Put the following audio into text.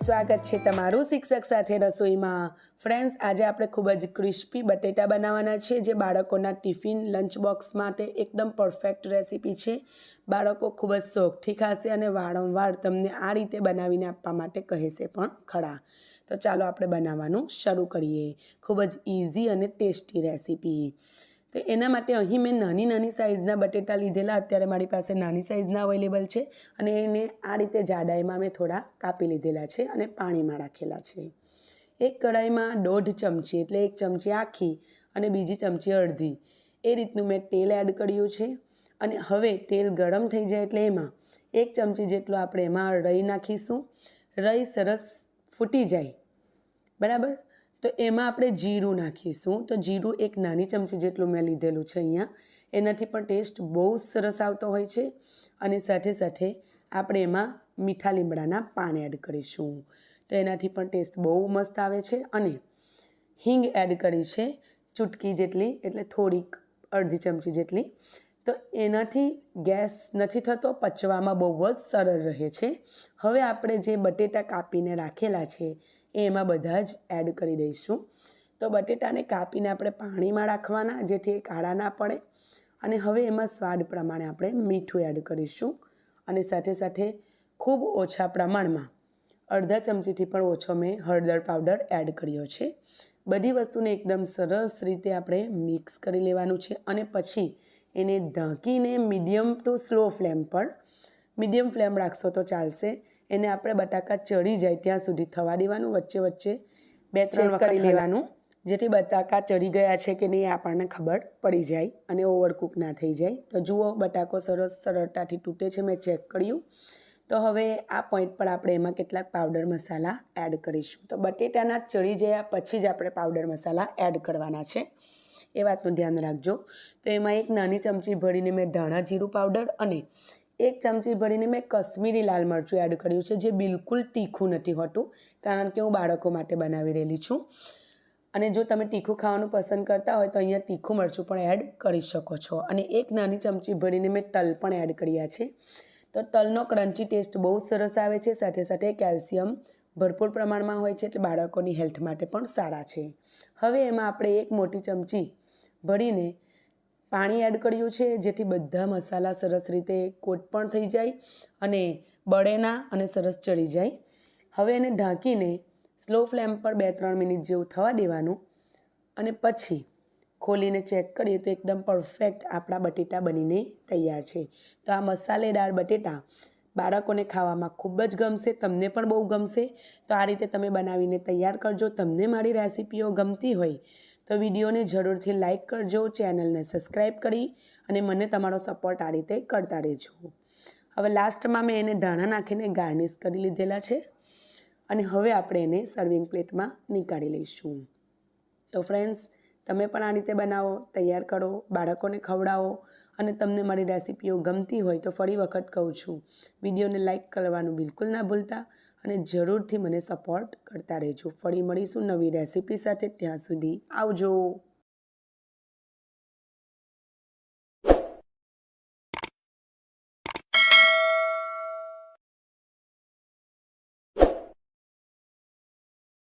સ્વાગત છે તમારું શિક્ષક સાથે રસોઈમાં. ફ્રેન્ડ્સ આજે આપણે ખૂબ જ ક્રિસ્પી બટેટા બનાવવાના છે, જે બાળકોના ટિફિન લંચ બોક્સ માટે એકદમ પરફેક્ટ રેસીપી છે. બાળકો ખૂબ જ શોખથી ખાશે અને વારંવાર તમને આ રીતે બનાવીને આપવા માટે કહેશે પણ ખરા. તો ચાલો આપણે બનાવવાનું શરૂ કરીએ. ખૂબ જ ઇઝી અને ટેસ્ટી રેસીપી તો એના માટે અહીં મેં નાની નાની સાઇઝના બટેટા લીધેલા. અત્યારે મારી પાસે નાની સાઇઝના અવેલેબલ છે અને એને આ રીતે જાડાઈમાં મેં થોડા કાપી લીધેલા છે અને પાણીમાં રાખેલા છે. એક કઢાઈમાં દોઢ ચમચી એટલે એક ચમચી આખી અને બીજી ચમચી અડધી. એ રીતનું મેં તેલ એડ કર્યું છે અને હવે તેલ ગરમ થઈ જાય એટલે એમાં એક ચમચી જેટલું આપણે એમાં રઈ નાખીશું. રઈ સરસ ફૂટી જાય. બરાબર? તો એમાં આપણે જીરું નાખીશું. તો જીરું એક નાની ચમચી જેટલું મેં લીધેલું છે અહીંયા. એનાથી પણ ટેસ્ટ બહુ સરસ આવતો હોય છે. અને સાથે સાથે આપણે એમાં મીઠા લીમડાના પાન એડ કરીશું. તો એનાથી પણ ટેસ્ટ બહુ મસ્ત આવે છે. અને હિંગ એડ કરી છે ચૂટકી જેટલી, એટલે થોડીક અડધી ચમચી જેટલી. તો એનાથી ગેસ નથી થતો, પચવામાં બહુ જ સરળ રહે છે. હવે આપણે જે બટેટા કાપીને રાખેલા છે એ એમાં બધા જ એડ કરી દઈશું. તો બટેટાને કાપીને આપણે પાણીમાં રાખવાના, જેથી એ કાળા ના પડે. અને હવે એમાં સ્વાદ પ્રમાણે આપણે મીઠું એડ કરીશું. અને સાથે સાથે ખૂબ ઓછા પ્રમાણમાં અડધા ચમચીથી પણ ઓછો મેં હળદર પાવડર એડ કર્યો છે. બધી વસ્તુને એકદમ સરસ રીતે આપણે મિક્સ કરી લેવાનું છે. અને પછી એને ઢાંકીને મીડિયમ ટુ સ્લો ફ્લેમ પર મીડિયમ ફ્લેમ રાખશો તો ચાલશે. એને આપણે બટાકા ચડી જાય ત્યાં સુધી થવા દેવાનું વચ્ચે વચ્ચે બે ત્રણ વખત કરી લેવાનું જેથી બટાકા ચડી ગયા છે કે નહીં આપણને ખબર પડી જાય અને ઓવરકુક ના થઈ જાય. તો જુઓ બટાકો સરસ સરળતાથી તૂટે છે મેં ચેક કર્યું. તો હવે આ પોઈન્ટ પર આપણે એમાં કેટલાક પાવડર મસાલા એડ કરીશું. તો બટેટાના ચડી ગયા પછી જ આપણે પાવડર મસાલા એડ કરવાના છે. એ વાતનું ધ્યાન રાખજો. તો એમાં એક નાની ચમચી ભરીને મેં ધાણા જીરું પાવડર અને એક ચમચી ભરીને મેં કશ્મીરી લાલ મરચું એડ કર્યું છે, જે બિલકુલ તીખું નથી હોતું, કારણ કે હું બાળકો માટે બનાવી રહેલી છું. અને જો તમે તીખું ખાવાનું પસંદ કરતા હોય તો અહીંયા તીખું મરચું પણ એડ કરી શકો છો. અને એક નાની ચમચી ભરીને મેં તલ પણ એડ કર્યા છે. તો તલનો ક્રન્ચી ટેસ્ટ બહુ સરસ આવે છે, સાથે સાથે કેલ્શિયમ ભરપૂર પ્રમાણમાં હોય છે, એટલે બાળકોની હેલ્થ માટે પણ સારા છે. હવે એમાં આપણે એક મોટી ચમચી ભરીને પાણી એડ કર્યું છે, જેથી બધા મસાલા સરસ રીતે કોટ પણ થઈ જાય અને બળેના અને સરસ ચડી જાય. હવે એને ઢાંકીને સ્લો ફ્લેમ પર બે ત્રણ મિનિટ જેવું થવા દેવાનું અને પછી ખોલીને ચેક કરીએ તો એકદમ પરફેક્ટ આપણા બટેટા બનીને તૈયાર છે. તો આ મસાલેદાર બટેટા બાળકોને ખાવામાં ખૂબ જ ગમશે, તમને પણ બહુ ગમશે. તો આ રીતે તમે બનાવીને તૈયાર કરજો, તમને મારી રેસીપીઓ ગમતી હોય તો વિડીયોને જરૂરથી લાઇક કરજો, ચેનલને સબસ્ક્રાઈબ કરી અને મને તમારો સપોર્ટ આ રીતે કરતા રહેજો. હવે લાસ્ટમાં મેં એને ધાણા નાખીને ગાર્નિશ કરી લીધેલા છે અને હવે આપણે એને સર્વિંગ પ્લેટમાં નીકાળી લઈશું. તો ફ્રેન્ડ્સ તમે પણ આ રીતે બનાવો, તૈયાર કરો, બાળકોને ખવડાવો અને તમને મારી રેસિપીઓ ગમતી હોય તો ફરી વખત કહું છું. વિડીયોને લાઇક કરવાનું બિલકુલ ના ભૂલતા. અને જરૂરથી મને સપોર્ટ કરતા રહેજો. ફરી મળીશું નવી રેસિપી સાથે. ત્યાં સુધી આવજો.